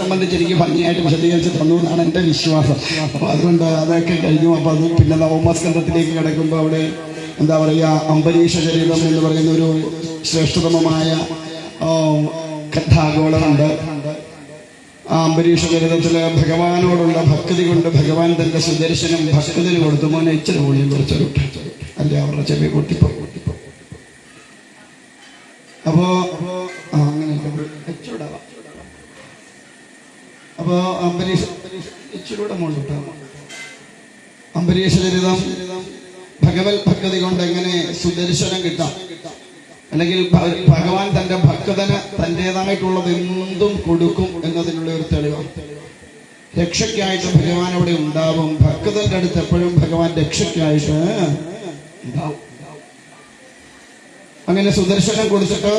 സംബന്ധിച്ച് എനിക്ക് ഭംഗിയായിട്ട് വിശദീകരിച്ച് തന്നു എന്നാണ് എന്റെ വിശ്വാസം. അപ്പോൾ അതുകൊണ്ട് അതൊക്കെ കഴിഞ്ഞു. അപ്പോൾ അത് പിന്നെ നവമസ്കന്ധത്തിലേക്ക് കിടക്കുമ്പോൾ അവിടെ എന്താ പറയുക അംബരീഷ ചരിതം എന്ന് പറയുന്ന ഒരു ശ്രേഷ്ഠതമമായ കഥാഗോളമുണ്ട് ആ അംബരീഷ ചരിതത്തിൽ ഭഗവാനോടുള്ള ഭക്തി കൊണ്ട് ഭഗവാൻ തന്റെ സുദർശനം ഭക്തന് കൊടുത്തു. മോനെ ഇച്ചിരി മൂല്യം കുറച്ചൊരു അല്ലേ അവരുടെ ചെവി പൊട്ടിപ്പോ. അപ്പോ ആ അങ്ങനെ ഇച്ചിരൂടെ അപ്പോ അംബരീഷ ഇച്ചിരൂടെ മുകളിലിട്ടോ? അംബരീഷ ചരിതം ഭഗവത് ഭക്തി കൊണ്ട് എങ്ങനെ സുദർശനം കിട്ടാം? അല്ലെങ്കിൽ ഭഗവാൻ തന്റെ ഭക്തന് തന്റേതായിട്ടുള്ളത് എന്തും കൊടുക്കും എന്നതിനുള്ള ഒരു തെളിവാണ് രക്ഷയ്ക്കായിട്ട് ഭഗവാൻ അവിടെ ഉണ്ടാവും. ഭക്തന്റെ അടുത്ത് എപ്പോഴും ഭഗവാൻ രക്ഷയ്ക്കായിട്ട് ഉണ്ടാവും. അങ്ങനെ സുദർശനം കൊടുത്തിട്ട്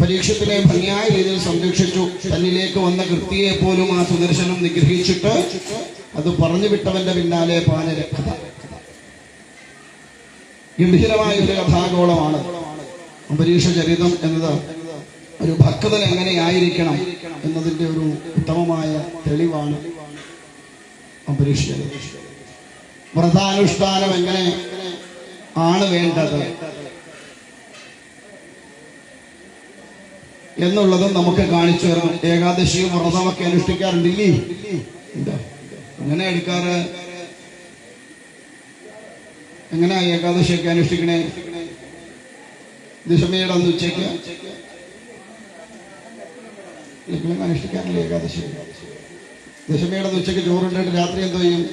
പരീക്ഷത്തിനെ ഭംഗിയായ രീതിയിൽ സംരക്ഷിച്ചു. തന്നിലേക്ക് വന്ന കൃത്യയെ പോലും ആ സുദർശനം നിഗ്രഹിച്ചിട്ട് അത് പറഞ്ഞു വിട്ടവന്റെ പിന്നാലെ പാനര കഥ. ഗംഭീരമായ ഒരു കഥാഗോളമാണ് അംബരീഷ ചരിതം എന്നത്. ഒരു ഭക്തൻ എങ്ങനെയായിരിക്കണം എന്നതിന്റെ ഒരു ഉത്തമമായ തെളിവാണ് അംബരീഷ വ്രതാനുഷ്ഠാനം എങ്ങനെ ആണ് വേണ്ടത്? എന്നുള്ളതും നമുക്ക് കാണിച്ചു തരണം. ഏകാദശിയും വ്രതമൊക്കെ അനുഷ്ഠിക്കാറുണ്ടില്ലേ? എങ്ങനെ എടുക്കാറ്? എങ്ങനെയാ ഏകാദശിയൊക്കെ അനുഷ്ഠിക്കണേ? ദശമിയുടെ അന്ന് ഉച്ചയ്ക്ക്? അനുഷ്ഠിക്കാറില്ല ഏകാദശി? ദശമിയുടെ ഉച്ചയ്ക്ക് ചോറുണ്ടിട്ട് രാത്രി എന്തോ ചെയ്യും?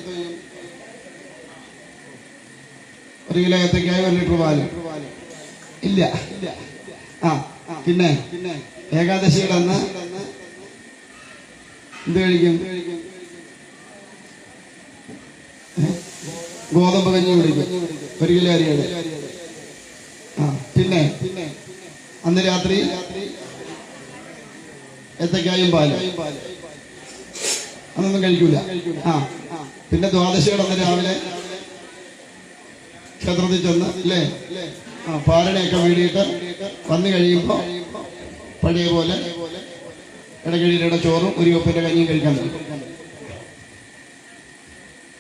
ഒരു കിലോ ഏത്തക്കായ ഒരു ലിറ്റർ പാൽ. ഇല്ല. ആ. പിന്നെ ഏകാദശിയുടെ അന്ന് എന്ത് കഴിക്കും? ഗോതമ്പ് കഞ്ഞി കുടിക്കും. ഒരു കിലോ അരിയുടെ ആ പിന്നെ അന്ന് രാത്രി ഏത്തക്കായും പാലും. അതൊന്നും കഴിക്കൂല. ആ പിന്നെ ദ്വാദശിയുടെ അന്ന് രാവിലെ ക്ഷേത്രത്തിൽ ചെന്ന് അല്ലേ? ആ പാലടയൊക്കെ വേണ്ടിയിട്ട് വന്നു കഴിയുമ്പോൾ പഴയ പോലെ ഇടകിഴിയുടെ ചോറും ഒരു ഒപ്പിന്റെ കഞ്ഞിയും കഴിക്കാൻ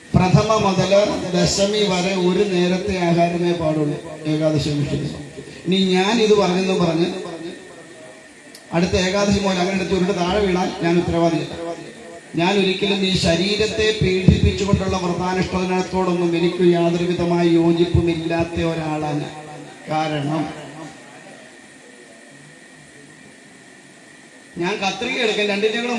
പ്രഥമ മുതൽ ദശമി വരെ ഒരു നേരത്തെ ആഹാരമേ പാടുള്ളൂ. ഏകാദശി വിഷയം ഇനി ഞാൻ ഇത് പറഞ്ഞെന്ന് പറഞ്ഞ് അടുത്ത ഏകാദശി മോൻ അങ്ങനെ എടുത്ത് ഉരുട്ട് താഴെ വീണാൽ ഞാൻ ഉത്തരവാദി ഞാൻ ഒരിക്കലും ഈ ശരീരത്തെ പീഡിപ്പിച്ചുകൊണ്ടുള്ള വ്രതാനുഷ്ഠാനത്തോടൊന്നും എനിക്ക് യാതൊരുവിധമായ യോജിപ്പുമില്ലാത്ത ഒരാളാണ് കാരണം ഞാൻ കത്രിക എടുക്കാൻ രണ്ടിന്റെ കൂടെ